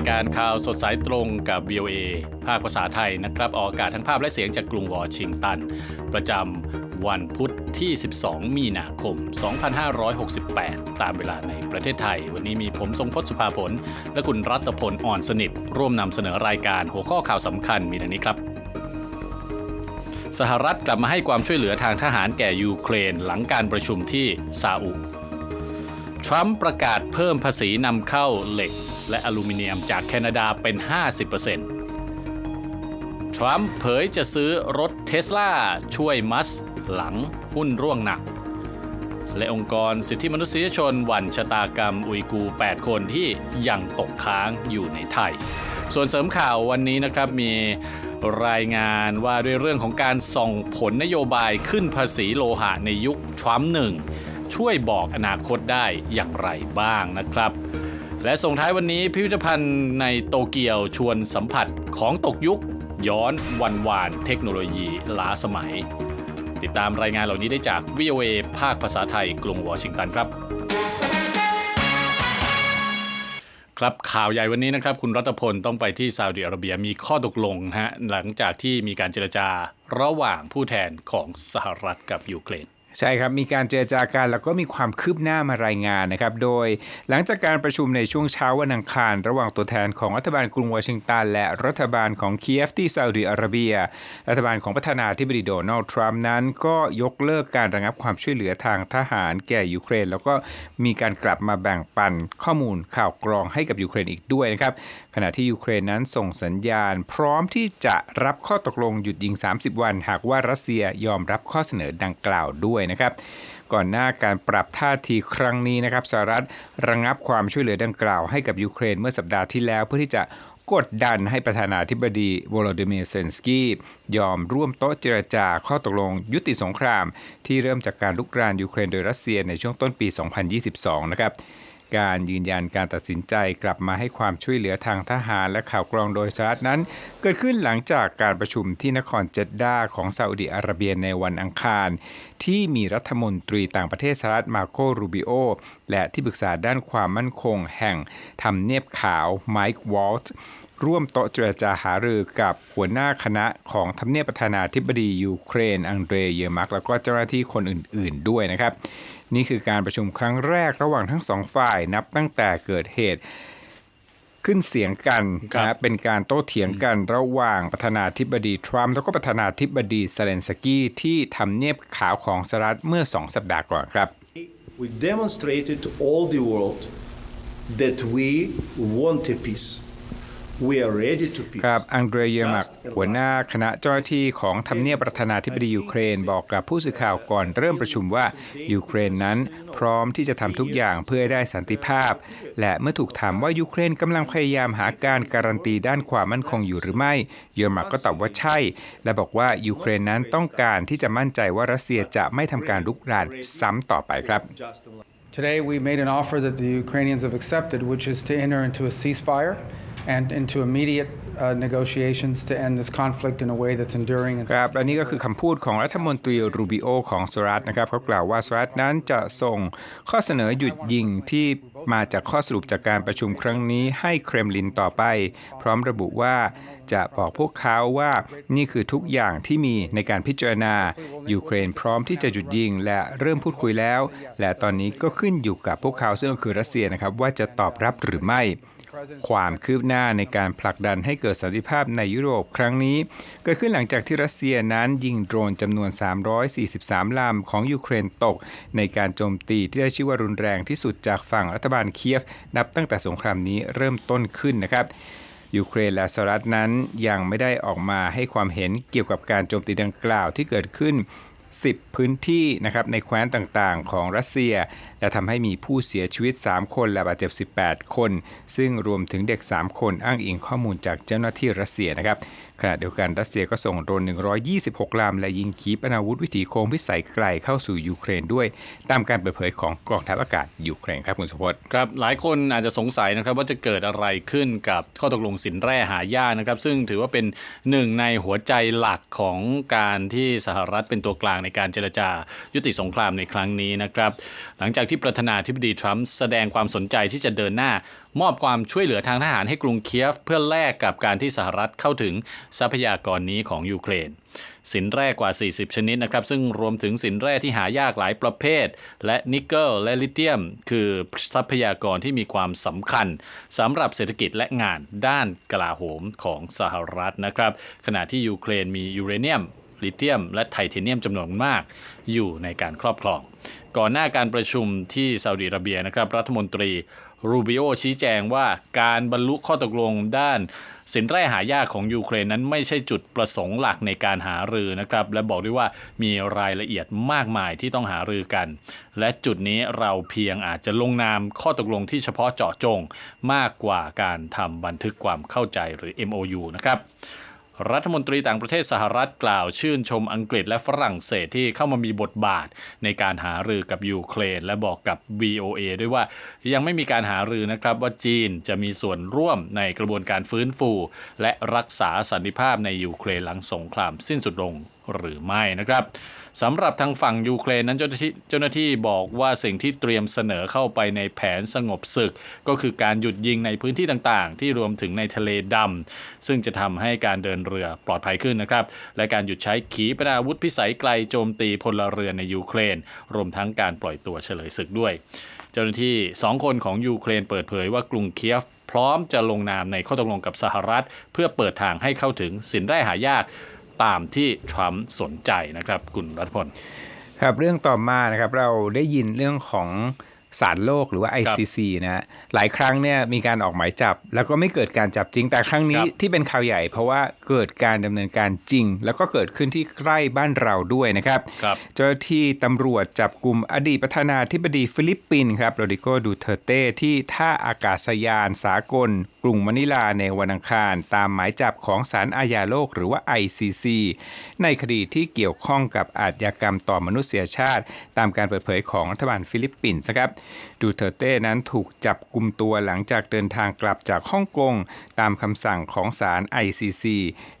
รายการข่าวสดสายตรงกับ VOA ภาคภาษาไทยนะครับ ออกอากาศทั้งภาพและเสียงจากกรุงวอชิงตัน ประจำวันพุธที่ 12 มีนาคม 2568 ตามเวลาในประเทศไทย วันนี้มีผมทรงพจน์สุภาผล และคุณรัตพลอ่อนสนิท ร่วมนำเสนอรายการหัวข้อข่าวสำคัญมีดังนี้ครับสหรัฐกลับมาให้ความช่วยเหลือทางทหารแก่ยูเครนหลังการประชุมที่ซาอุ ทรัมป์ประกาศเพิ่มภาษีนำเข้าเหล็ก และอลูมิเนียมจากแคนาดาเป็น 50%ทรัมป์เผยจะซื้อรถเทสลาช่วยมัสหลังหุ้นร่วงหนัก และองค์กรสิทธิมนุษยชนหวันชะตากรรมอุยกู 8 คนที่ยังตกค้างอยู่ในไทย ส่วนเสริมข่าววันนี้นะครับมีรายงานว่าด้วยเรื่องของการส่งผลนโยบายขึ้นภาษีโลหะในยุคทรัมป์หนึ่งช่วยบอกอนาคตได้อย่างไรบ้างนะครับ และส่งท้ายวันนี้พิพิธภัณฑ์ในโตเกียวชวนสัมผัสของตกยุค ย้อนวันวานเทคโนโลยีล้าสมัย ติดตามรายงานเหล่านี้ได้จาก VOA ภาคภาษาไทยกรุงวอชิงตันครับ ครับข่าวใหญ่วันนี้นะครับ คุณรัตพลต้องไปที่ซาอุดิอาระเบียมีข้อตกลงฮะหลังจากที่มีการเจรจาระหว่างผู้แทนของสหรัฐกับยูเครน ใช่ครับมีการเจรจากันแล้วก็มีความคืบหน้ามารายงานนะครับ โดยหลังจากการประชุมในช่วงเช้าวันอังคาร ระหว่างตัวแทนของรัฐบาลกรุงวอชิงตันและรัฐบาลของเคียฟที่ซาอุดิอาระเบีย รัฐบาลของประธานาธิบดีโดนัลด์ทรัมป์นั้น ก็ยกเลิกการระงับความช่วยเหลือทางทหารแก่ยูเครน แล้วก็มีการกลับมาแบ่งปันข้อมูลข่าวกรองให้กับยูเครนอีกด้วยนะครับขณะที่ยูเครนนั้นส่งสัญญาณ พร้อมที่จะรับข้อตกลงหยุดยิง 30 วัน หากว่ารัสเซียยอมรับข้อเสนอดังกล่าวด้วยนะครับก่อนหน้าการปรับท่าทีครั้งนี้นะครับสหรัฐระงับความช่วยเหลือดังกล่าวให้กับยูเครนเมื่อสัปดาห์ที่แล้ว เพื่อที่จะกดดันให้ประธานาธิบดีโวโลดิเมียร์เซนสกี้ยอมร่วมโต๊ะเจรจาข้อตกลงยุติสงคราม ที่เริ่มจากการลุกรานยูเครนโดยรัสเซียในช่วงต้นปี 2022 นะครับ การยืนยันการตัดสินใจกลับมาให้ความช่วยเหลือทางทหารและข่าวกรองโดยสหรัฐนั้น เกิดขึ้นหลังจากการประชุมที่นครเจดดาของซาอุดิอาระเบียในวันอังคาร ที่มีรัฐมนตรีต่างประเทศสหรัฐมาโกรูบิโอและที่ปรึกษาด้านความมั่นคงแห่งทำเนียบขาวไมค์วอลต์ ร่วมโต๊ะเจรจาหารือกับหัวหน้าคณะของทำเนียบประธานาธิบดียูเครน อังเดรเยอร์มัก แล้วก็เจ้าหน้าที่คนอื่น ๆ ด้วยนะครับ นี่คือการประชุมครั้งแรกระหว่างทั้งสองฝ่ายนับตั้งแต่เกิดเหตุขึ้นเสียงกันครับนะเป็นการโต้เถียงกันระหว่างประธานาธิบดีทรัมป์แล้วก็ประธานาธิบดีเซเลนสกี้ที่ทำเนียบขาวของสหรัฐเมื่อสองสัปดาห์ก่อนครับ We demonstrated to all the world that we want a peace. ครับอังเดรเยอร์มักหัวหน้าคณะเจ้าหน้าที่ของทำเนียบประธานาธิบดียูเครนบอกกับผู้สื่อข่าวก่อนเริ่มประชุมว่ายูเครนนั้นพร้อมที่จะทำทุกอย่างเพื่อให้ได้สันติภาพ และเมื่อถูกถามว่ายูเครนกำลังพยายามหาการการันตีด้านความมั่นคงอยู่หรือไม่ เยอร์มักก็ตอบว่าใช่ และบอกว่ายูเครนนั้นต้องการที่จะมั่นใจว่ารัสเซียจะไม่ทำการลุกรานซ้ำต่อไปครับ Today, we made an offer that the Ukrainians have accepted, which is to enter into a ceasefire and into immediate negotiations to end this conflict in a way that's enduring ครับและนี่ก็คือคำพูดของรัฐมนตรีรูบิโอของสหรัฐนะครับเขากล่าวว่าสหรัฐนั้นจะส่งข้อเสนอหยุดยิงที่มาจากข้อสรุปจากการประชุมครั้งนี้ให้เครมลินต่อไป พร้อมระบุว่าจะบอกพวกเขาว่านี่คือทุกอย่างที่มีในการพิจารณายูเครนพร้อมที่จะหยุดยิง และเริ่มพูดคุยแล้ว และตอนนี้ก็ขึ้นอยู่กับพวกเขาซึ่งก็คือรัสเซียนะครับว่าจะตอบรับหรือไม่ ความคืบหน้าในการผลักดันให้เกิดสันติภาพในยุโรปครั้งนี้ เกิดขึ้นหลังจากที่รัสเซียนั้นยิงโดรนจำนวน 343 ลำของยูเครนตก ในการโจมตีที่ได้ชื่อว่ารุนแรงที่สุดจากฝั่งรัฐบาลเคียฟ นับตั้งแต่สงครามนี้เริ่มต้นขึ้นนะครับยูเครนและสหรัฐนั้นยังไม่ได้ออกมาให้ความเห็นเกี่ยวกับการโจมตีดังกล่าวที่เกิดขึ้น 10 พื้นที่นะครับในแคว้นต่างๆ ของรัสเซีย และทำให้มีผู้เสียชีวิต 3 คนและบาดเจ็บ 18 คน ซึ่งรวมถึงเด็ก 3 คนอ้างอิงข้อมูลจากเจ้าหน้าที่รัสเซียนะครับ ขณะเดียวกันรัสเซียก็ส่งโดรน 126 ลำ และยิงขีปนาวุธวิถีโค้งพิสัยไกลเข้าสู่ยูเครนด้วย ตามการเปิดเผยของกองทัพอากาศยูเครนครับคุณสุพจน์ครับหลายคนอาจจะสงสัยนะครับว่าจะเกิดอะไรขึ้นกับข้อตกลงสินแร่หายากนะครับ ซึ่งถือว่าเป็นหนึ่งในหัวใจหลักของการที่สหรัฐเป็นตัวกลางในการเจรจายุติสงครามในครั้งนี้นะครับ หลังจากที่ประธานาธิบดีทรัมป์แสดงความสนใจที่จะเดินหน้า มอบความช่วยเหลือทางทหารให้กรุงเคียฟ เพื่อแลกกับการที่สหรัฐเข้าถึงทรัพยากรนี้ของยูเครน สินแร่กว่า 40 ชนิดนะครับ ซึ่งรวมถึงสินแร่ที่หายากหลายประเภท และนิกเกิลและลิเธียม คือทรัพยากรที่มีความสำคัญสำหรับเศรษฐกิจและงานด้านกลาโหมของสหรัฐนะครับ ขณะที่ยูเครนมียูเรเนียมลิเธียม และไทเทเนียมจำนวนมากอยู่ในการครอบครอง ก่อนหน้าการประชุมที่ซาอุดิอาระเบียนะครับรัฐมนตรี รูบิโอชี้แจงว่าการบรรลุข้อตกลงด้านสินแร่หายากของยูเครนนั้นไม่ใช่จุดประสงค์หลักในการหารือนะครับ และบอกด้วยว่ามีรายละเอียดมากมายที่ต้องหารือกัน และจุดนี้เราเพียงอาจจะลงนามข้อตกลงที่เฉพาะเจาะจง มากกว่าการทำบันทึกความเข้าใจหรือ MOU นะครับ รัฐมนตรีต่างประเทศสหรัฐกล่าวชื่นชมอังกฤษและฝรั่งเศสที่เข้ามามีบทบาทในการหารือกับยูเครน และบอกกับ VOA ด้วยว่ายังไม่มีการหารือนะครับว่าจีนจะมีส่วนร่วมในกระบวนการฟื้นฟู และรักษาสันติภาพในยูเครนหลังสงครามสิ้นสุดลงหรือไม่นะครับ สำหรับทางฝั่งยูเครนนั้นเจ้าหน้าที่เจ้าหน้าที่บอกว่าสิ่งที่เตรียมเสนอเข้าไปในแผนสงบศึก ก็คือการหยุดยิงในพื้นที่ต่างๆ ที่รวมถึงในทะเลดำซึ่งจะทำให้การเดินเรือปลอดภัยขึ้นนะครับ และการหยุดใช้ขีปนาวุธพิสัยไกลโจมตีพลเรือนในยูเครน รวมทั้งการปล่อยตัวเฉลยศึกด้วย เจ้าหน้าที่สองคนของยูเครนเปิดเผยว่ากรุงเคียฟพร้อมจะลงนามในข้อตกลงกับสหรัฐ เพื่อเปิดทางให้เข้าถึงสินแร่หายาก ตามที่ทรัมป์สนใจนะครับ คุณรัฐพลครับเรื่องต่อมานะครับเราได้ยินเรื่องของ ศาลโลกหรือว่า ICC นะฮะหลายครั้งเนี่ยมีการออกหมายจับ แล้วก็ไม่เกิดการจับจริง แต่ครั้งนี้ครับที่เป็นข่าวใหญ่ เพราะว่าเกิดการดำเนินการจริง แล้วก็เกิดขึ้นที่ใกล้บ้านเราด้วยนะครับครับเจ้าหน้าที่ตำรวจจับกลุ่มอดีตประธานาธิบดีฟิลิปปินส์ครับโรดิโกดูเทเต้ที่ท่าอากาศยานสากล กรุงมะนิลาในวันอังคาร ตามหมายจับของศาลอาญาโลกหรือว่า ICC ในคดีที่เกี่ยวข้องกับอาชญากรรมต่อมนุษยชาติ ตามการเปิดเผยของรัฐบาลฟิลิปปินส์นะครับดูเทเต้นั้นถูกจับกลุ่มตัวหลังจากเดินทางกลับจากฮ่องกง ตามคำสั่งของศาล ICC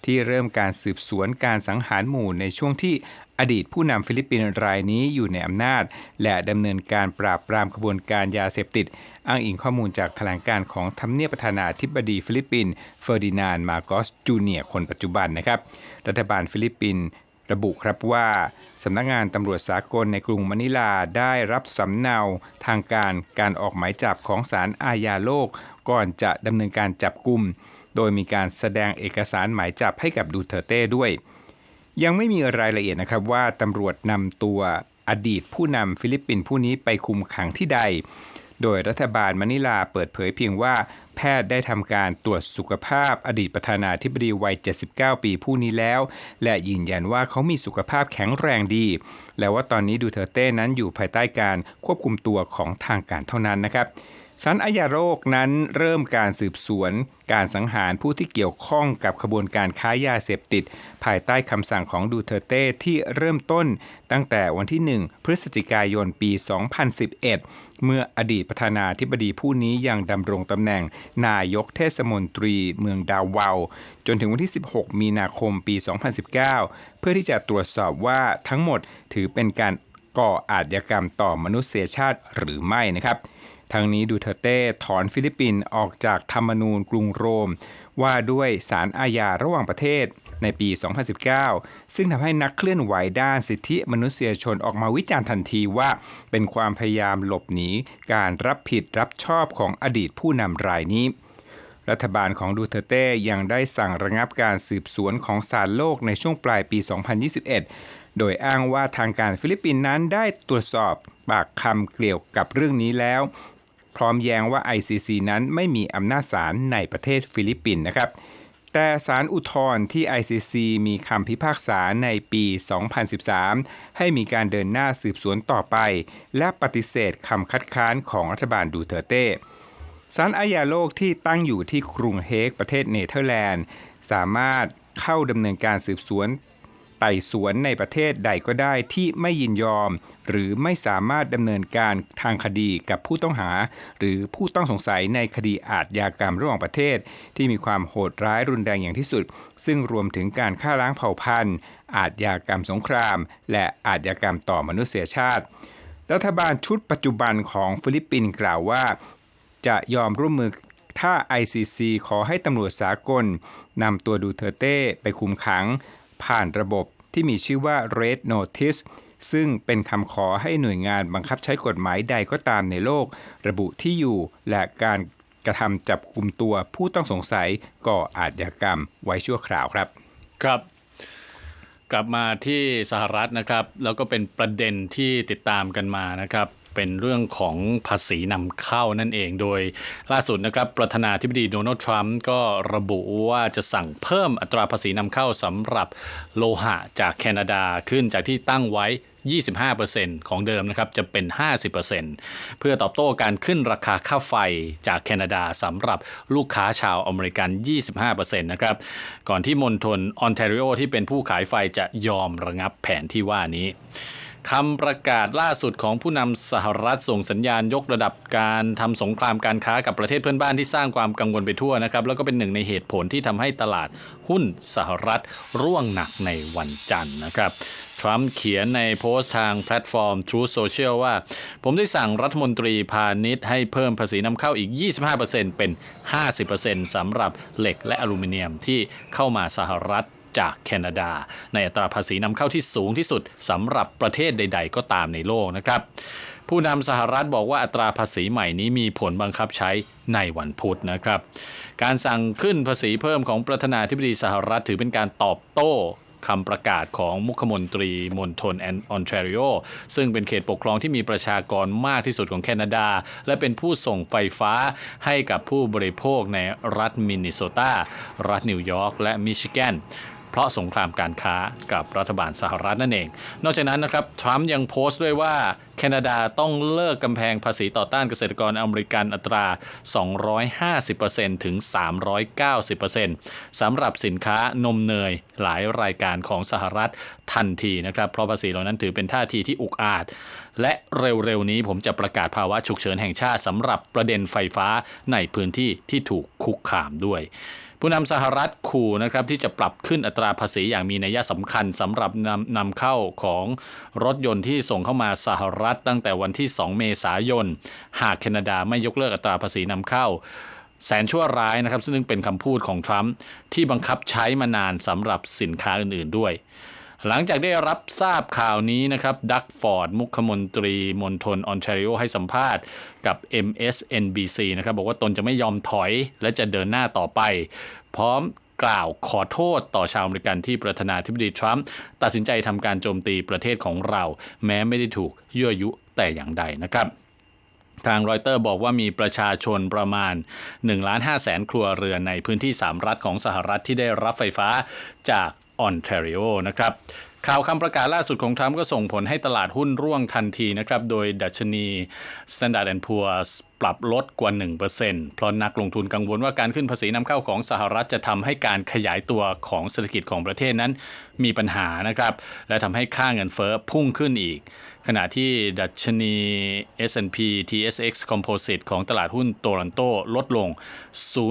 ที่เริ่มการสืบสวนการสังหารหมู่ในช่วงที่อดีตผู้นำฟิลิปปินส์รายนี้อยู่ในอำนาจ และดำเนินการปราบปรามขบวนการยาเสพติด อ้างอิงข้อมูลจากแถลงการของทำเนียบประธานาธิบดีฟิลิปปินส์เฟอร์ดินาน มาโกสจูเนียคนปัจจุบันนะครับ รัฐบาลฟิลิปปินส์ ระบุครับว่าสำนักงานตำรวจสากลในกรุงมะนิลาได้รับสำเนาทางการการออกหมายจับของศาลอาญาโลก ก่อนจะดำเนินการจับกลุ่ม โดยมีการแสดงเอกสารหมายจับให้กับดูเทอร์เต้ด้วย ยังไม่มีรายละเอียดนะครับว่าตำรวจนำตัวอดีตผู้นำฟิลิปปินส์ผู้นี้ไปคุมขังที่ใด โดยรัฐบาลมะนิลาเปิดเผยเพียงว่าแพทย์ได้ทำการตรวจสุขภาพอดีตประธานาธิบดีวัย 79 ปีผู้นี้แล้ว และยืนยันว่าเขามีสุขภาพแข็งแรงดี และว่าตอนนี้ดูเทอร์เต้นั้นอยู่ภายใต้การควบคุมตัวของทางการเท่านั้นนะครับ ศาลอาญาโรคนั้นเริ่มการสืบสวน การสังหารผู้ที่เกี่ยวข้องกับขบวนการค้ายาเสพติด ภายใต้คำสั่งของดูเทอเต้ที่เริ่มต้น ตั้งแต่วันที่ 1 พฤศจิกายนปี 2011 เมื่ออดีตประธานาธิบดีผู้นี้ยังดำรงตำแหน่งนายกเทศมนตรีเมืองดาวาว จนถึงวันที่ 16 มีนาคมปี 2019 เพื่อที่จะตรวจสอบว่าทั้งหมดถือเป็นการก่ออาชญากรรมต่อมนุษยชาติหรือไม่นะครับ ทางนี้ดูเทอเต้ถอนฟิลิปปินส์ออกจากธรรมนูญกรุงโรม ว่าด้วยสารอาญาระหว่างประเทศในปี 2019 ซึ่งทำให้นักเคลื่อนไหวด้านสิทธิมนุษยชนออกมาวิจารณ์ทันทีว่า เป็นความพยายามหลบหนีการรับผิดรับชอบของอดีตผู้นำรายนี้ รัฐบาลของดูเทอเต้ยังได้สั่งระงับการสืบสวนของศาลโลกในช่วงปลายปี 2021 โดยอ้างว่าทางการฟิลิปปินส์นั้นได้ตรวจสอบปากคำเกี่ยวกับเรื่องนี้แล้ว ร้อมแย้งว่า ICC นั้นไม่มีอำนาจศาลในประเทศฟิลิปปินส์นะครับ แต่ศาลอุทธรณ์ที่ ICC มีคำพิพากษาในปี 2013 ให้มีการเดินหน้าสืบสวนต่อไป และปฏิเสธคำคัดค้านของรัฐบาลดูเทอร์เต้ศาลอาญาโลกที่ตั้งอยู่ที่กรุงเฮกประเทศเนเธอร์แลนด์ สามารถเข้าดำเนินการสืบสวนไต่สวนในประเทศใดก็ได้ที่ไม่ยินยอม หรือไม่สามารถดำเนินการทางคดีกับผู้ต้องหา หรือผู้ต้องสงสัยในคดีอาทยากรรมระหว่างประเทศ ที่มีความโหดร้ายรุนแรงอย่างที่สุด ซึ่งรวมถึงการฆ่าล้างเผ่าพันธุ์ อาชญากรรมสงคราม และอาชญากรรมต่อมนุษยชาติ รัฐบาลชุดปัจจุบันของฟิลิปปินส์กล่าวว่า จะยอมร่วมมือถ้า ICC ขอให้ตำรวจสากลนำตัวดูเทอร์เต้ไปคุมขัง ผ่านระบบที่มีชื่อว่า Red Notice ซึ่งเป็นคำขอให้หน่วยงานบังคับใช้กฎหมายใดก็ตามในโลก ระบุที่อยู่และการกระทำจับกลุ่มตัวผู้ต้องสงสัยก่ออาชญากรรมไว้ชั่วคราวครับ ครับ กลับมาที่สหรัฐนะครับ แล้วก็เป็นประเด็นที่ติดตามกันมานะครับเป็นเรื่องของภาษีนำเข้านั่นเอง โดยล่าสุดนะครับ ประธานาธิบดีโดนัลด์ทรัมป์ก็ระบุว่าจะสั่งเพิ่มอัตราภาษีนำเข้าสำหรับโลหะจากแคนาดาขึ้นจากที่ตั้งไว้ 25%ของเดิมนะครับจะเป็น 50%เพื่อตอบโต้การขึ้นราคาค่าไฟจากแคนาดาสำหรับลูกค้าชาวอเมริกัน 25%นะครับก่อนที่มณฑลออนแทรีโอที่เป็นผู้ขายไฟจะยอมระงับแผนที่ว่านี้ คำประกาศล่าสุดของผู้นำสหรัฐส่งสัญญาณยกระดับการทำสงครามการค้ากับประเทศเพื่อนบ้านที่สร้างความกังวลไปทั่วนะครับ แล้วก็เป็นหนึ่งในเหตุผลที่ทำให้ตลาดหุ้นสหรัฐร่วงหนักในวันจันทร์นะครับทรัมป์เขียนในโพสต์ทางแพลตฟอร์ม Truth Social ว่า ผมได้สั่งรัฐมนตรีพาณิชย์ให้เพิ่มภาษีนำเข้าอีก 25%เป็น 50%สำหรับเหล็กและอลูมิเนียมที่เข้ามาสหรัฐ จากแคนาดา ในอัตราภาษีนำเข้าที่สูงที่สุดสำหรับประเทศใด ๆ ก็ตามในโลกนะครับผู้นำสหรัฐบอกว่าอัตราภาษีใหม่นี้มีผลบังคับใช้ในวันพุธนะครับ การสั่งขึ้นภาษีเพิ่มของประธานาธิบดีสหรัฐถือเป็นการตอบโต้คำประกาศของมุขมนตรีมณฑลแอนออนแทรีโอซึ่งเป็นเขตปกครองที่มีประชากรมากที่สุดของแคนาดา และเป็นผู้ส่งไฟฟ้าให้กับผู้บริโภคในรัฐมินนิโซตา รัฐนิวยอร์กและมิชิแกน เพราะสงครามการค้ากับรัฐบาลสหรัฐนั่นเอง นอกจากนั้นนะครับทรัมป์ยังโพสต์ด้วยว่าแคนาดาต้องเลิกกำแพงภาษีต่อต้านเกษตรกรอเมริกันอัตรา 250%ถึง 390%สำหรับสินค้านมเนยหลายรายการของสหรัฐทันทีนะครับ เพราะภาษีเหล่านั้นถือเป็นท่าทีที่อุกอาจ และเร็วๆนี้ผมจะประกาศภาวะฉุกเฉินแห่งชาติสำหรับประเด็นไฟฟ้าในพื้นที่ที่ถูกคุกคามด้วย ผู้นำสหรัฐขู่นะครับที่จะปรับขึ้นอัตราภาษีอย่างมีนัยสำคัญสำหรับนำนำเข้าของรถยนต์ที่ส่งเข้ามาสหรัฐตั้งแต่วันที่ 2 เมษายน หากแคนาดาไม่ยกเลิกอัตราภาษีนำเข้า แสนชั่วร้ายนะครับ ซึ่งเป็นคำพูดของทรัมป์ที่บังคับใช้มานานสำหรับสินค้าอื่นๆด้วย หลังจากได้รับทราบข่าวนี้นะครับดักฟอร์ดมุขมนตรีมณฑลออนแทรีโอให้สัมภาษณ์กับ MSNBC นะครับบอกว่าตนจะไม่ยอมถอยและจะเดินหน้าต่อไป พร้อมกล่าวขอโทษต่อชาวอเมริกันที่ประธานาธิบดีทรัมป์ตัดสินใจทำการโจมตีประเทศของเรา แม้ไม่ได้ถูกยั่วยุแต่อย่างใดนะครับทางรอยเตอร์บอกว่ามีประชาชนประมาณ1ล้าน5แสนครัวเรือนในพื้นที่ 3 รัฐของสหรัฐที่ได้รับไฟฟ้าจาก ออนแทรีโอนะครับข่าวคำประกาศล่าสุดของทรัมป์ก็ส่งผลให้ตลาดหุ้นร่วงทันทีนะครับ โดยดัชนี Standard Poor's ปรับลดกว่า 1%เพราะนักลงทุนกังวลว่าการขึ้นภาษีนำเข้าของสหรัฐจะทำให้การขยายตัวของเศรษฐกิจของประเทศนั้นมีปัญหานะครับ และทำให้ค่าเงินเฟ้อพุ่งขึ้นอีก ขณะที่ดัชนี S&P TSX Composite ของตลาดหุ้นโตรอนโตลดลง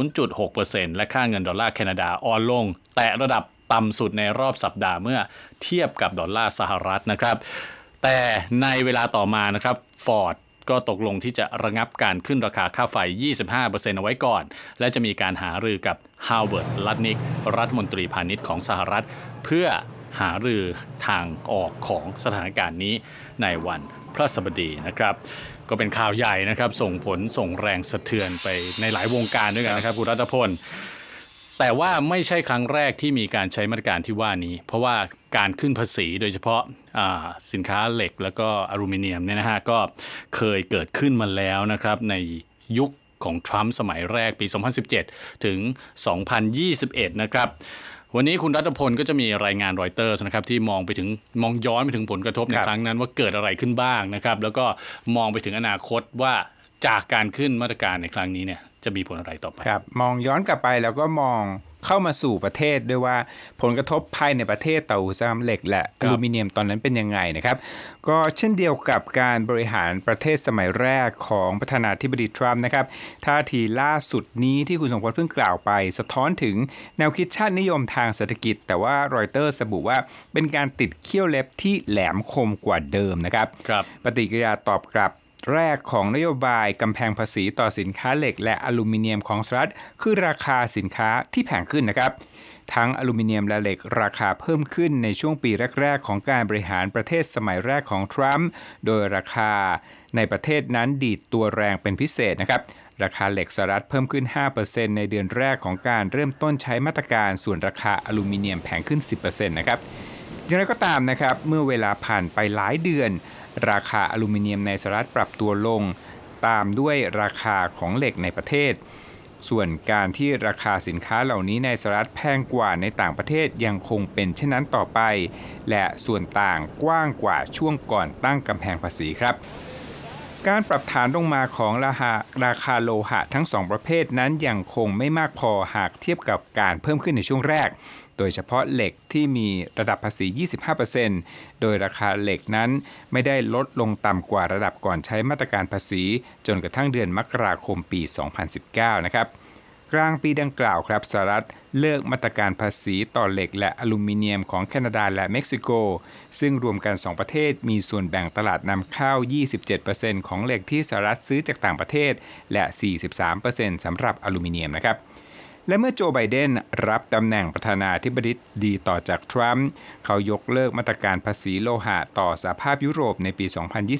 0.6%และค่าเงินดอลลาร์แคนาดาอ่อนลง แตะระดับ ต่ำสุดในรอบสัปดาห์เมื่อเทียบกับดอลลาร์สหรัฐนะครับ แต่ในเวลาต่อมานะครับฟอร์ดก็ตกลงที่จะระงับการขึ้นราคาค่าไฟ 25%เอาไว้ก่อน และจะมีการหารือกับฮาวเวิร์ด ลัดนิก รัฐมนตรีพาณิชย์ของสหรัฐ เพื่อหารือทางออกของสถานการณ์นี้ในวันพระสบดีนะครับ ก็เป็นข่าวใหญ่นะครับ ส่งผลส่งแรงสะเทือนไปในหลายวงการด้วยกันนะครับคุณรัตพล แต่ว่าไม่ใช่ครั้งแรกที่มีการใช้มาตรการที่ว่านี้ เพราะว่าการขึ้นภาษีโดยเฉพาะอ่าสินค้าเหล็กแล้วก็อลูมิเนียมเนี่ยนะฮะก็เคยเกิดขึ้นมาแล้วนะครับในยุคของทรัมป์สมัยแรกปี 2017 ถึง 2021 นะครับ วันนี้คุณรัตพลก็จะมีรายงานรอยเตอร์นะครับที่มองไปถึงมองย้อนไปถึงผลกระทบในครับครั้งนั้นว่าเกิดอะไรขึ้นบ้างนะครับ แล้วก็มองไปถึงอนาคตว่าจากการขึ้นมาตรการในครั้งนี้เนี่ย จะมีผลอะไรต่อไปครับ มองย้อนกลับไปแล้วก็มองเข้ามาสู่ประเทศด้วยว่าผลกระทบภายในประเทศต่ออุตสาหกรรมเหล็กและอลูมิเนียมตอนนั้นเป็นยังไงนะครับ ก็เช่นเดียวกับการบริหารประเทศสมัยแรกของประธานาธิบดีทรัมป์นะครับท่าทีล่าสุดนี้ที่คุณสงพลเพิ่งกล่าวไป สะท้อนถึงแนวคิดชาตินิยมทางเศรษฐกิจ แต่ว่ารอยเตอร์ระบุว่าเป็นการติดเขี้ยวเล็บที่แหลมคมกว่าเดิมนะครับครับปฏิกิริยาตอบกลับ แรกของนโยบายกำแพงภาษีต่อสินค้าเหล็ก และอลูมิเนียมของสหรัฐคือราคาสินค้าที่แพงขึ้นนะครับ ทั้งอลูมิเนียมและเหล็กราคาเพิ่มขึ้นในช่วงปีแรก ๆ ของการบริหารประเทศสมัยแรกของทรัมป์โดยราคาในประเทศนั้นดีดตัวแรงเป็นพิเศษนะครับราคาเหล็กสหรัฐเพิ่มขึ้น 5%ในเดือนแรกของการเริ่มต้นใช้มาตรการส่วนราคาอลูมิเนียมแพงขึ้น 10%นะครับอย่างไรก็ตามนะครับ เมื่อเวลาผ่านไปหลายเดือน ราคาอลูมิเนียมในสหรัฐปรับตัวลง ตามด้วยราคาของเหล็กในประเทศ ส่วนการที่ราคาสินค้าเหล่านี้ในสหรัฐแพงกว่าในต่างประเทศยังคงเป็นเช่นนั้นต่อไป และส่วนต่างกว้างกว่าช่วงก่อนตั้งกำแพงภาษีครับการปรับฐานลงมาของราคาราคาโลหะทั้งสองประเภทนั้นยังคงไม่มากพอหากเทียบกับการเพิ่มขึ้นในช่วงแรก โดยเฉพาะเหล็กที่มีระดับภาษี 25%โดยราคาเหล็กนั้นไม่ได้ลดลงต่ำกว่าระดับก่อนใช้มาตรการภาษี จนกระทั่งเดือนมกราคมปี 2019 นะครับกลางปีดังกล่าวครับสหรัฐเลิกมาตรการภาษีต่อเหล็กและอลูมิเนียมของแคนาดาและเม็กซิโก ซึ่งรวมกัน 2 ประเทศมีส่วนแบ่งตลาดนำเข้า 27%ของเหล็กที่สหรัฐซื้อจากต่างประเทศ และ 43%สำหรับอลูมิเนียมนะครับ และเมื่อโจไบเดนรับตำแหน่งประธานาธิบดีดีต่อจากทรัมป์เขายกเลิกมาตรการภาษีโลหะต่อสหภาพยุโรปในปี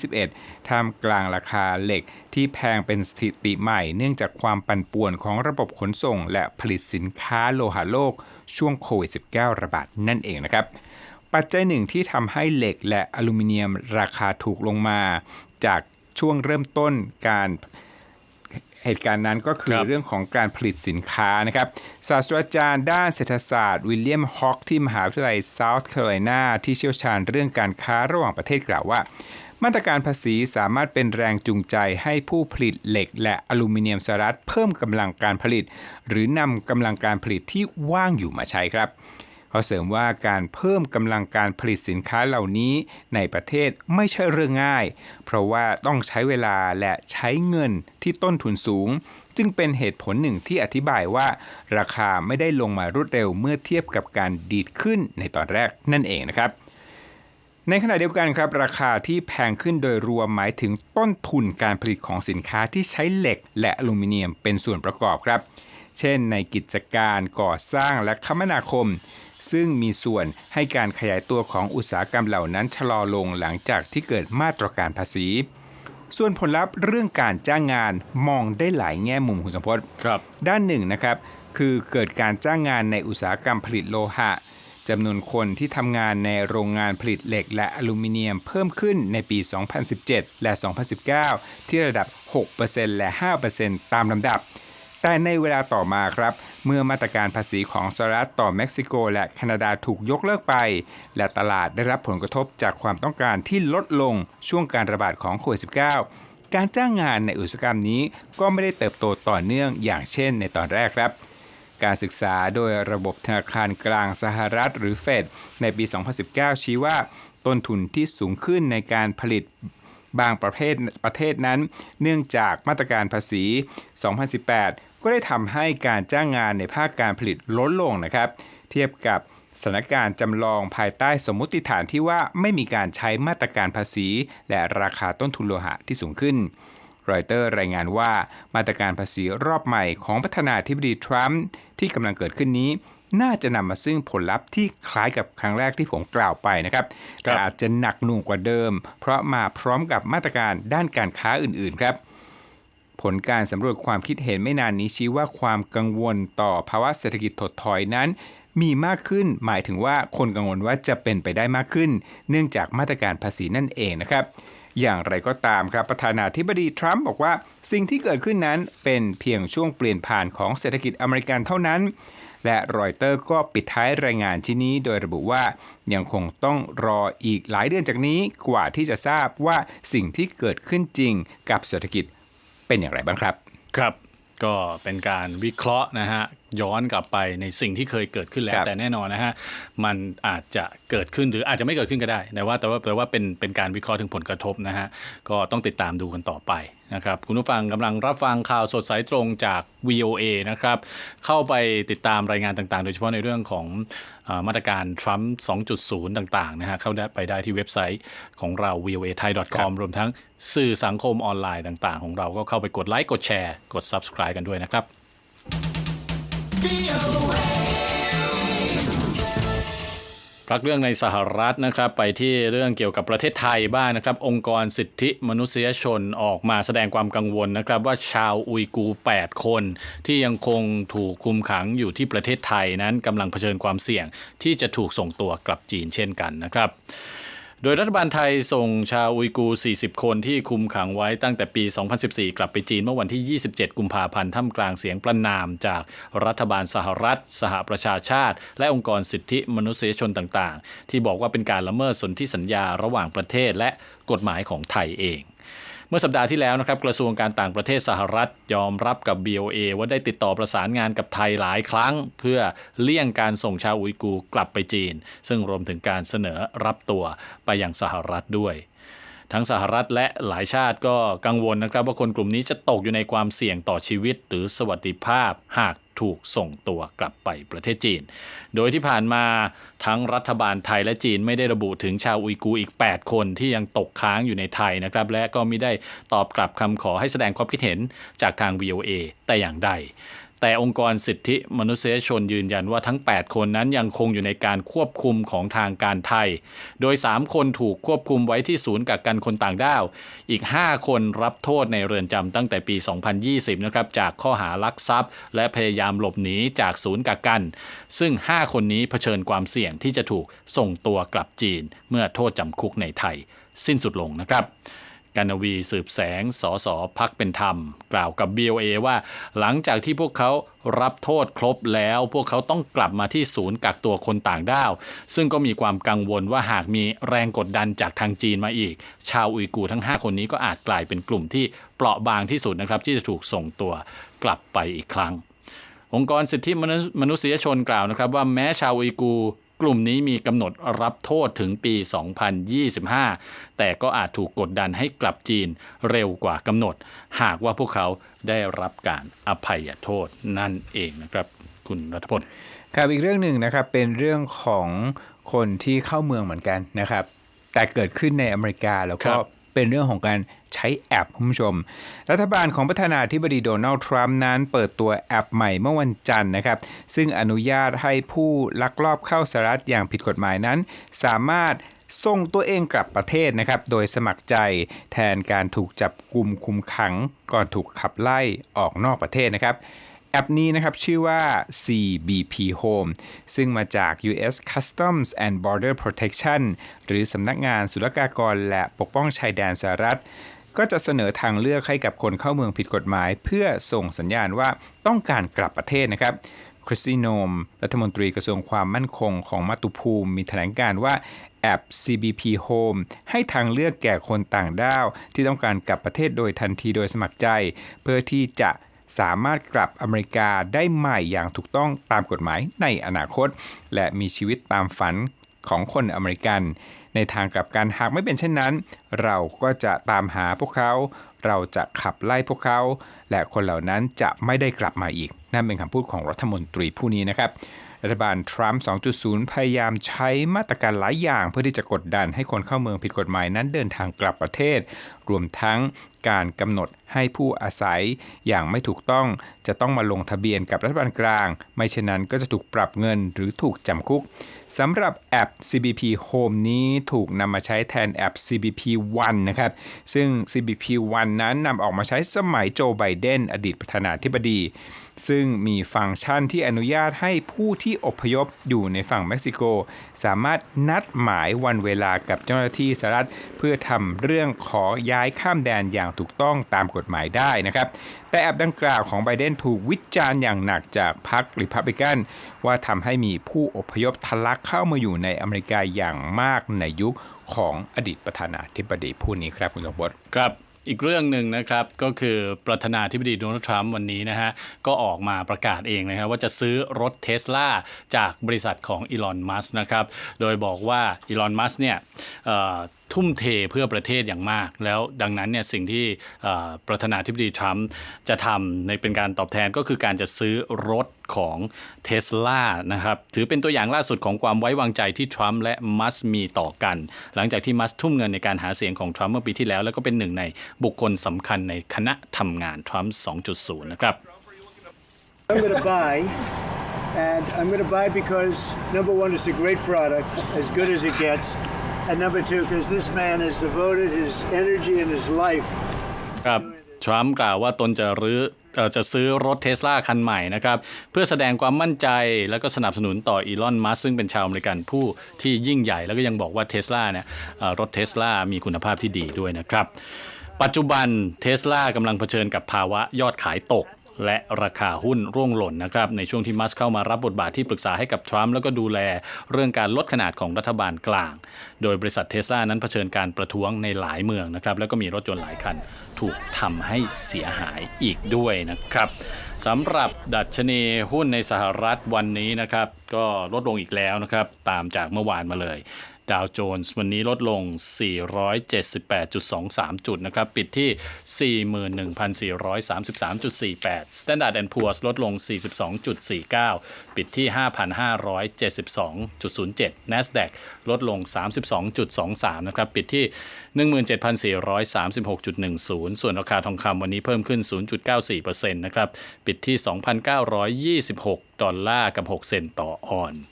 2021 ท่ามกลางราคาเหล็กที่แพงเป็นสถิติใหม่ เนื่องจากความปั่นป่วนของระบบขนส่ง และผลิตสินค้าโลหะโลกช่วงโควิด -19 ระบาดนั่นเองนะครับ ปัจจัยหนึ่งที่ทำให้เหล็กและอลูมิเนียมราคาถูกลงมา จากช่วงเริ่มต้นการ เหตุการณ์นั้นก็คือครับเรื่องของการผลิตสินค้านะครับศาสตราจารย์ด้านเศรษฐศาสตร์วิลเลียมฮอคที่มหาวิทยาลัยเซาท์แคโรไลนาที่เชี่ยวชาญเรื่องการค้าระหว่างประเทศกล่าวว่า มาตรการภาษีสามารถเป็นแรงจูงใจให้ผู้ผลิตเหล็กและอลูมิเนียมสหรัฐเพิ่มกำลังการผลิต หรือนำกำลังการผลิตที่ว่างอยู่มาใช้ครับ เขาเสริมว่าการเพิ่มกำลังการผลิตสินค้าเหล่านี้ในประเทศไม่ใช่เรื่องง่าย เพราะว่าต้องใช้เวลาและใช้เงินที่ต้นทุนสูง จึงเป็นเหตุผลหนึ่งที่อธิบายว่า ราคาไม่ได้ลงมารวดเร็วเมื่อเทียบกับการดีดขึ้นในตอนแรกนั่นเองนะครับในขณะเดียวกันครับ ราคาที่แพงขึ้นโดยรวมหมายถึงต้นทุนการผลิตของสินค้าที่ใช้เหล็กและอลูมิเนียมเป็นส่วนประกอบครับ เช่นในกิจการก่อสร้างและคมนาคม ซึ่งมีส่วนให้การขยายตัวของอุตสาหกรรมเหล่านั้นชะลอลงหลังจากที่เกิดมาตรการภาษี ส่วนผลลัพธ์เรื่องการจ้างงานมองได้หลายแง่มุมคุณสมพศครับด้านหนึ่งนะครับ คือเกิดการจ้างงานในอุตสาหกรรมผลิตโลหะจำนวนคนที่ทำงานในโรงงานผลิตเหล็กและอลูมิเนียมเพิ่มขึ้นในปี 2017 และ 2019 ที่ระดับ 6%และ 5%ตามลำดับ แต่ในเวลาต่อมาครับ เมื่อมาตรการภาษีของสหรัฐต่อเม็กซิโก และแคนาดาถูกยกเลิกไป และตลาดได้รับผลกระทบจากความต้องการที่ลดลงช่วงการระบาดของโควิด -19 การจ้างงานในอุตสาหกรรมนี้ก็ไม่ได้เติบโตต่อเนื่องอย่างเช่นในตอนแรกครับการศึกษาโดยระบบธนาคารกลางสหรัฐหรือเฟดในปี 2019 ชี้ว่าต้นทุนที่สูงขึ้นในการผลิตบางประเภทประเทศนั้น เนื่องจากมาตรการภาษี 2018 ก็ได้ทำให้การจ้างงานในภาคการผลิตลดลงนะครับ เทียบกับสถานการณ์จำลองภายใต้สมมุติฐานที่ว่าไม่มีการใช้มาตรการภาษี และราคาต้นทุนโลหะที่สูงขึ้นรอยเตอร์รายงานว่ามาตรการภาษีรอบใหม่ของประธานาธิบดีทรัมป์ที่กำลังเกิดขึ้นนี้ น่าจะนำมาซึ่งผลลัพธ์ที่คล้ายกับครั้งแรกที่ผมกล่าวไปนะครับครัแต่บอาจจะหนักหน่วงกว่าเดิม เพราะมาพร้อมกับมาตรการด้านการค้าอื่นๆครับ ผลการสำรวจความคิดเห็นไม่นานนี้ชี้ว่าความกังวลต่อภาวะเศรษฐกิจถดถอยนั้น มีมากขึ้น หมายถึงว่าคนกังวลว่าจะเป็นไปได้มากขึ้น เนื่องจากมาตรการภาษีนั่นเองนะครับ อย่างไรก็ตามครับประธานาธิบดีทรัมป์บอกว่าสิ่งที่เกิดขึ้นนั้นเป็นเพียงช่วงเปลี่ยนผ่านของเศรษฐกิจอเมริกันเท่านั้นและรอยเตอร์ก็ปิดท้ายรายงานที่นี้ โดยระบุว่ายังคงต้องรออีกหลายเดือนจากนี้กว่าที่จะทราบว่าสิ่งที่เกิดขึ้นจริงกับเศรษฐกิจ เป็นอย่างไรบ้างครับ ครับ ก็เป็นการวิเคราะห์นะฮะย้อนกลับไปในสิ่งที่เคยเกิดขึ้นแล้ควรับแต่แน่นอนนะฮะมันอาจจะเกิดขึ้นหรืออาจจะไม่เกิดขึ้นก็ได้แต่ว่าแต่ว่าแต่ว่าเป็นเป็นการวิเคราะห์ถึงผลกระทบนะฮะก็ต้องติดตามดูกันต่อไป นะครับคุณผู้ฟังกำลังรับฟังข่าวสดสายตรงจาก VOA นะครับเข้าไปติดตามรายงานต่างๆ โดยเฉพาะในเรื่องของเออมาตรการทรัมป์2.0 ต่างๆนะฮะเข้าได้ไปได้ที่เว็บไซต์ของเรา voa thai com รวมทั้งสื่อสังคมออนไลน์ต่าง ๆ ของเราก็เข้าไปกดไลค์กดแชร์ กด subscribe กันด้วยนะครับ พักเรื่องในสหรัฐนะครับไปที่เรื่องเกี่ยวกับประเทศไทยบ้างนะครับ องค์กรสิทธิมนุษยชนออกมาแสดงความกังวลนะครับว่าชาวอุยกู 8 คน ที่ยังคงถูกคุมขังอยู่ที่ประเทศไทยนั้นกำลังเผชิญความเสี่ยงที่จะถูกส่งตัวกลับจีนเช่นกันนะครับ โดยรัฐบาลไทยส่งชาวอุยกูร์40 คนที่คุมขังไว้ตั้งแต่ปี 2014 กลับไปจีนเมื่อวันที่ 27 กุมภาพันธ์ท่ามกลางเสียงประนามจากรัฐบาลสหรัฐ สหประชาชาติ และองค์กรสิทธิมนุษยชนต่าง ๆ ที่บอกว่าเป็นการละเมิดสนธิสัญญาระหว่างประเทศและกฎหมายของไทยเอง เมื่อสัปดาห์ที่แล้วนะครับกระทรวงการต่างประเทศสหรัฐยอมรับกับ BOA ว่าได้ติดต่อประสานงานกับไทยหลายครั้ง เพื่อเลี่ยงการส่งชาวอุยกูร์กลับไปจีน ซึ่งรวมถึงการเสนอรับตัวไปยังสหรัฐด้วย ทั้งสหรัฐและหลายชาติก็กังวลนะครับ ว่าคนกลุ่มนี้จะตกอยู่ในความเสี่ยงต่อชีวิต หรือสวัสดิภาพหากถูกส่งตัวกลับไปประเทศจีน โดยที่ผ่านมาทั้งรัฐบาลไทยและจีนไม่ได้ระบุถึงชาวอุยกูอีก 8 คนที่ยังตกค้างอยู่ในไทยนะครับ และก็ไม่ได้ตอบกลับคำขอให้แสดงความคิดเห็นจากทาง VOA แต่อย่างใด แต่องค์กรสิทธิมนุษยชนยืนยันว่าทั้ง 8 คนนั้นยังคงอยู่ในการควบคุมของทางการไทย โดย 3 คนถูกควบคุมไว้ที่ศูนย์กักกันคนต่างด้าว อีก 5 คนรับโทษในเรือนจำตั้งแต่ปี 2020 นะครับ จากข้อหารักทรัพย์ และพยายามหลบหนีจากศูนย์กักกัน ซึ่ง 5 คนนี้เผชิญความเสี่ยงที่จะถูกส่งตัวกลับจีน เมื่อโทษจำคุกในไทย สิ้นสุดลงนะครับ กานวีสืบแสง สสพักเป็นธรรม กล่าวกับ BOA ว่า หลังจากที่พวกเขารับโทษครบแล้ว พวกเขาต้องกลับมาที่ศูนย์กักตัวคนต่างด้าว ซึ่งก็มีความกังวลว่าหากมีแรงกดดันจากทางจีนมาอีก ชาวอุยกูทั้ง 5 คนนี้ก็อาจกลายเป็นกลุ่มที่เปราะบางที่สุดนะครับ ที่จะถูกส่งตัวกลับไปอีกครั้ง องค์กรสิทธิมนุษยชนกล่าวนะครับว่าแม้ชาวอุยกู กลุ่มนี้มีกำหนดรับโทษถึงปี 2025 แต่ก็อาจถูกกดดันให้กลับจีนเร็วกว่ากำหนด หากว่าพวกเขาได้รับการอภัยโทษนั่นเองนะครับ คุณรัฐพลครับอีกเรื่องหนึ่งนะครับเป็นเรื่องของคนที่เข้าเมืองเหมือนกันนะครับ แต่เกิดขึ้นในอเมริกาแล้วก็ครับ เป็นเรื่องของการใช้แอปคุณผู้ชม รัฐบาลของประธานาธิบดีโดนัลด์ทรัมป์นั้นเปิดตัวแอปใหม่เมื่อวันจันทร์นะครับ ซึ่งอนุญาตให้ผู้ลักลอบเข้าสหรัฐอย่างผิดกฎหมายนั้น สามารถส่งตัวเองกลับประเทศนะครับ โดยสมัครใจแทนการถูกจับกลุ่มคุมขัง ก่อนถูกขับไล่ออกนอกประเทศนะครับ แอปนี้นะครับชื่อว่า CBP Home ซึ่งมาจาก U.S. Customs and Border Protection หรือสำนักงานศุลกากรและปกป้องชายแดนสหรัฐ ก็จะเสนอทางเลือกให้กับคนเข้าเมืองผิดกฎหมาย เพื่อส่งสัญญาณว่าต้องการกลับประเทศนะครับคริสติโนม รัฐมนตรีกระทรวงความมั่นคงของมาตุภูมิมีแถลงการว่าแอป CBP Home ให้ทางเลือกแก่คนต่างด้าว ที่ต้องการกลับประเทศโดยทันทีโดยสมัครใจ เพื่อที่จะ สามารถกลับอเมริกาได้ใหม่อย่างถูกต้องตามกฎหมายในอนาคต และมีชีวิตตามฝันของคนอเมริกัน ในทางกลับกันหากไม่เป็นเช่นนั้น เราก็จะตามหาพวกเขา เราจะขับไล่พวกเขา และคนเหล่านั้นจะไม่ได้กลับมาอีก นั่นเป็นคำพูดของรัฐมนตรีผู้นี้นะครับ รัฐบาลทรัมป์ 2.0 พยายามใช้มาตรการหลายอย่าง เพื่อที่จะกดดันให้คนเข้าเมืองผิดกฎหมายนั้นเดินทางกลับประเทศ รวมทั้งการกำหนดให้ผู้อาศัยอย่างไม่ถูกต้องจะต้องมาลงทะเบียนกับรัฐบาลกลาง ไม่เช่นนั้นก็จะถูกปรับเงินหรือถูกจำคุกสำหรับแอป CBP Home นี้ถูกนำมาใช้แทนแอป CBP One นะครับซึ่ง CBP One นั้นนำออกมาใช้สมัยโจไบเดนอดีตประธานาธิบดี ซึ่งมีฟังก์ชันที่อนุญาตให้ผู้ที่อพยพอยู่ในฝั่งเม็กซิโก สามารถนัดหมายวันเวลากับเจ้าหน้าที่สหรัฐ เพื่อทำเรื่องขอย้ายข้ามแดนอย่างถูกต้องตามกฎหมายได้นะครับ แต่แอปดังกล่าวของไบเดนถูกวิจารณ์อย่างหนักจากพรรคริพับลิกัน ว่าทำให้มีผู้อพยพทะลักเข้ามาอยู่ในอเมริกาอย่างมากในยุคของอดีตประธานาธิบดีผู้นี้ครับคุณสมบัติครับ อีกเรื่องหนึ่งนะครับก็คือประธานาธิบดีโดนัลด์ทรัมป์วันนี้นะฮะก็ออกมาประกาศเองนะครับว่าจะซื้อรถเทสลาจากบริษัทของอีลอนมัสนะครับโดยบอกว่าอีลอนมัสเนี่ย ทุ่มเทเพื่อประเทศอย่างมาก แล้วดังนั้นเนี่ยสิ่งที่ประธานาธิบดีทรัมป์จะทำในเป็นการตอบแทนก็คือการจะซื้อรถของเทสลานะครับถือเป็นตัวอย่างล่าสุดของความไว้วางใจที่ทรัมป์และมัสมีต่อกัน หลังจากที่มัสทุ่มเงินในการหาเสียงของทรัมป์เมื่อปีที่แล้ว แล้วก็เป็นหนึ่งในบุคคลสำคัญในคณะทำงานทรัมป์2.0 นะครับ I'm going to buy, and I'm going to buy because number one, it's a great product, as good as it gets, and number two, because this man has devoted his energy and his life ครับทรัมป์กล่าวว่าตนจะรื้อจะซื้อรถเทสลาคันใหม่นะครับ เพื่อแสดงความมั่นใจและก็สนับสนุนต่ออีลอนมัสซึ่งเป็นชาวอเมริกันผู้ที่ยิ่งใหญ่ แล้วก็ยังบอกว่าเทสลาเนี่ยรถเทสลามีคุณภาพที่ดีด้วยนะครับ ปัจจุบันเทสลากำลังเผชิญกับภาวะยอดขายตก และราคาหุ้นร่วงหล่นนะครับในช่วงที่มัสเข้ามารับบทบาทที่ปรึกษาให้กับทรัมป์แล้วก็ดูแลเรื่องการลดขนาดของรัฐบาลกลาง โดยบริษัทเทสลานั้นเผชิญการประท้วงในหลายเมืองนะครับแล้วก็มีรถยนต์หลายคันถูกทำให้เสียหายอีกด้วยนะครับสำหรับดัชนีหุ้นในสหรัฐวันนี้นะครับก็ลดลงอีกแล้วนะครับตามจากเมื่อวานมาเลย ดาวโจนส์วันนี้ลดลง 478.23 จุดนะครับ ปิดที่ 41,433.48 Standard Poor's ลดลง 42.49 ปิดที่ 5,572.07 NASDAQ ลดลง 32.23 นะครับ ปิดที่ 17,436.10 ส่วนราคาทองคำวันนี้เพิ่มขึ้น 0.94%นะครับ ปิดที่ 2,926 ดอลลาร์กับ 6 เซนต์ต่อออนซ์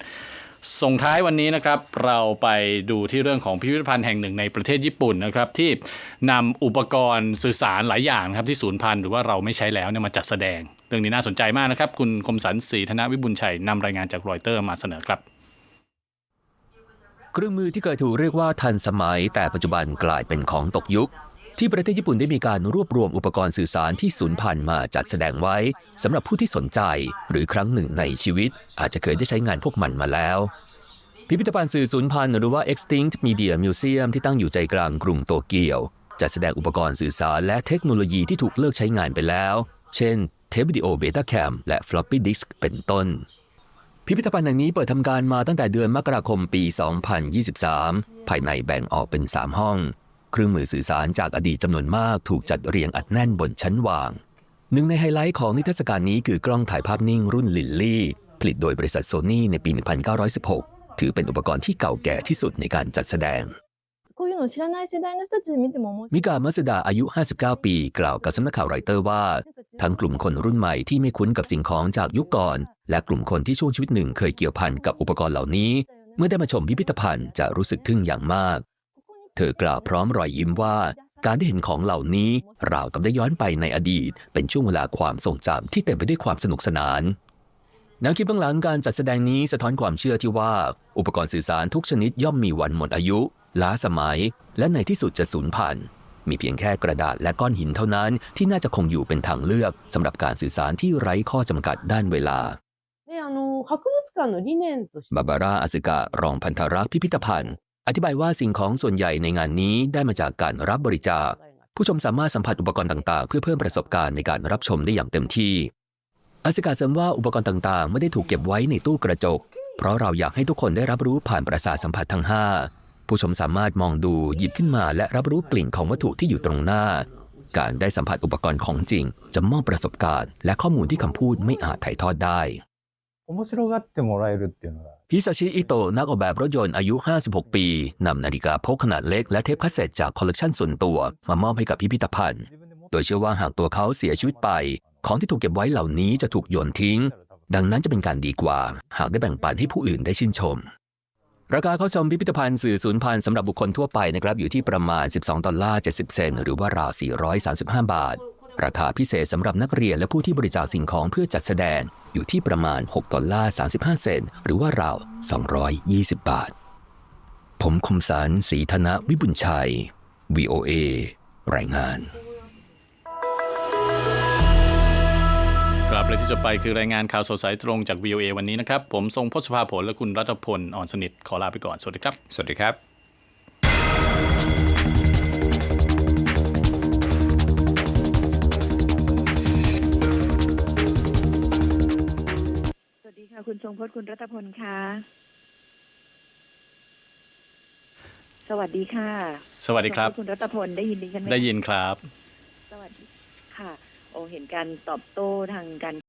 ส่งท้ายวันนี้นะครับเราไปดูที่เรื่องของพิพิธภัณฑ์แห่งหนึ่งในประเทศญี่ปุ่นนะครับที่นำอุปกรณ์สื่อสารหลายอย่างครับที่สูญพันธุ์หรือว่าเราไม่ใช้แล้วเนี่ยมาจัดแสดง เรื่องนี้น่าสนใจมากนะครับ คุณคมสันศรีธนวิบุญชัยนำรายงานจากรอยเตอร์มาเสนอครับ เครื่องมือที่เคยถูกเรียกว่าทันสมัย แต่ปัจจุบันกลายเป็นของตกยุค ที่ประเทศญี่ปุ่นได้มีการรวบรวมอุปกรณ์สื่อสารที่สูญพันธุ์มาจัดแสดงไว้สำหรับผู้ที่สนใจ หรือครั้งหนึ่งในชีวิต อาจจะเคยได้ใช้งานพวกมันมาแล้ว พิพิธภัณฑ์สื่อสูญพันธุ์หรือว่า Extinct Media Museum ที่ตั้งอยู่ใจกลางกรุงโตเกียวจัดแสดงอุปกรณ์สื่อสารและเทคโนโลยีที่ถูกเลิกใช้งานไปแล้ว เช่นเทปวิดีโอเบต้าแคมและ floppy disk เป็นต้น พิพิธภัณฑ์แห่งนี้เปิดทำการมาตั้งแต่เดือนมกราคมปี 2023 ภายในแบ่งออกเป็น 3 ห้อง เครื่องมือสื่อสารจากอดีตจำนวนมากถูกจัดเรียงอัดแน่นบนชั้นวาง หนึ่งในไฮไลท์ของนิทรรศการนี้คือกล้องถ่ายภาพนิ่งรุ่นลินลี่ ผลิตโดยบริษัทโซนี่ในปี 1916 ถือเป็นอุปกรณ์ที่เก่าแก่ที่สุดในการจัดแสดงมิกามัสดาอายุ 59 ปี กล่าวกับสำนักข่าวไรเตอร์ว่า ทั้งกลุ่มคนรุ่นใหม่ที่ไม่คุ้นกับสิ่งของจากยุคก่อน และกลุ่มคนที่ช่วงชีวิตหนึ่งเคยเกี่ยวพันกับอุปกรณ์เหล่านี้ เมื่อได้มาชมพิพิธภัณฑ์จะรู้สึกทึ่งอย่างมาก เธอกล่าวพร้อมรอยยิ้มว่า การได้เห็นของเหล่านี้ราวกับได้ย้อนไปในอดีต เป็นช่วงเวลาความทรงจำที่เต็มไปด้วยความสนุกสนานแนวคิดเบื้องหลังการจัดแสดงนี้สะท้อนความเชื่อที่ว่า อุปกรณ์สื่อสารทุกชนิดย่อมมีวันหมดอายุ ล้าสมัย และในที่สุดจะสูญพันธุ์มีเพียงแค่กระดาษและก้อนหินเท่านั้นที่น่าจะคงอยู่เป็นทางเลือกสำหรับการสื่อสารที่ไร้ข้อจำกัดด้านเวลาบาบาร่าอาซึกะรองพันธรักษ์พิพิธภัณฑ์ อธิบายว่าสิ่งของส่วนใหญ่ในงานนี้ได้มาจากการรับบริจาค ผู้ชมสามารถสัมผัสอุปกรณ์ต่างๆ เพื่อเพิ่มประสบการณ์ในการรับชมได้อย่างเต็มที่อาซิกาเสริมว่าอุปกรณ์ต่างๆ ไม่ได้ถูกเก็บไว้ในตู้กระจก เพราะเราอยากให้ทุกคนได้รับรู้ผ่านประสาทสัมผัสทั้ง 5 ผู้ชมสามารถมองดูหยิบขึ้นมา และรับรู้กลิ่นของวัตถุที่อยู่ตรงหน้า การได้สัมผัสอุปกรณ์ของจริง จะมอบประสบการณ์ และข้อมูลที่คำพูดไม่อาจถ่ายทอดได้ 面白がってもらえるっていうのが ฮิซาชิอิโตะนักออกแบบรถยนต์อายุ 56 ปี นำนาฬิกาพกขนาดเล็กและเทปคาสเซ็ตจากคอลเลกชันส่วนตัว มามอบให้กับพิพิธภัณฑ์ โดยเชื่อว่าหากตัวเขาเสียชีวิตไป ของที่ถูกเก็บไว้เหล่านี้จะถูกโยนทิ้ง ดังนั้นจะเป็นการดีกว่า หากได้แบ่งปันให้ผู้อื่นได้ชื่นชม ราคาเข้าชมพิพิธภัณฑ์สื่อสูญพันธุ์สำหรับบุคคลทั่วไปนะครับอยู่ที่ประมาณ 12 ดอลลาร์ 70 เซนต์หรือว่าราว 435 บาท ราคาพิเศษสำหรับนักเรียนและผู้ที่บริจาคสิ่งของเพื่อจัดแสดงอยู่ที่ประมาณ 6 ดอลลาร์ 35 เซนต์หรือว่าราว 220 บาท ผมคมสารสีธนวิบุญชัย VOA รายงานกลับเลยที่จบไปคือรายงานข่าวสดสายตรงจาก VOA วันนี้นะครับ ผมทรงพศภาผลและคุณรัตพลอ่อนสนิทขอลาไปก่อน สวัสดีครับ สวัสดีครับ ค่ะคุณทรงพจน์คุณรัตพลค่ะ สวัสดีค่ะ สวัสดีครับณทงพจน์คุณรัตพลได้ยินดิฉันไหมได้ยินครับ สวัสดีค่ะ โอเห็นการตอบโต้ทางการ